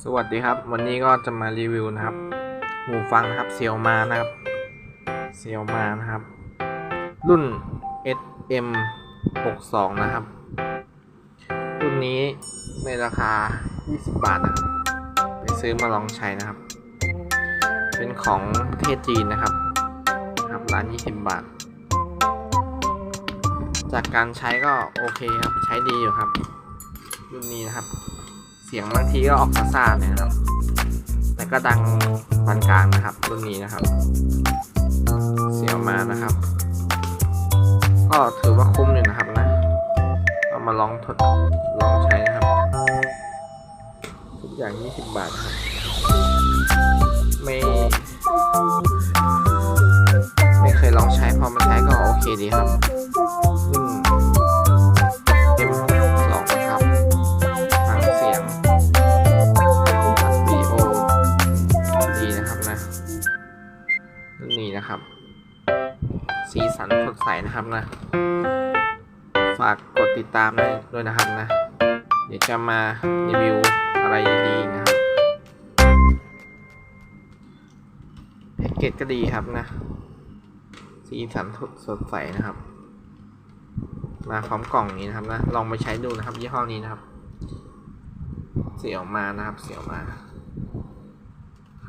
สวัสดีครับ วันนี้ก็จะมารีวิวนะครับ หูฟังนะครับเซียวมานะครับเซียวมานะครับ รุ่น SM 62นะครับ รุ่นนี้ในราคา 20 บาทนะครับ ไปซื้อมาลองใช้นะครับ เป็นของประเทศจีนนะครับนะครับร้าน 20 บาท จากการใช้ก็โอเคครับ ใช้ดีอยู่ครับ รุ่นนี้นะครับ สียงบางทีก็ออกซ่าๆหน่อยนะครับ แต่ก็ดังปานกลางนะครับรุ่นนี้นะครับ เสียวมานะครับ ก็ถือว่าคุ้มอยู่นะครับนะ เอามาลองทดลองใช้นะครับ ทุกอย่าง 20 บาทครับไม่ไม่เคยลองใช้พอมาใช้ก็โอเคดีครับ นี้นะครับ สีสันสดใสนะครับนะ ฝากกดติดตามด้วยนะครับนะ เดี๋ยวจะมารีวิวอะไรดีนะครับแพ็กเกจก็ดีครับนะ สีสันสดใสนะครับ มาพร้อมกล่องนี้นะครับนะ ลองไปใช้ดูนะครับยี่ห้อนี้นะครับ เสียวมานะครับ เสียวมาค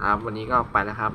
รับ วันนี้ก็ไปแล้วครับ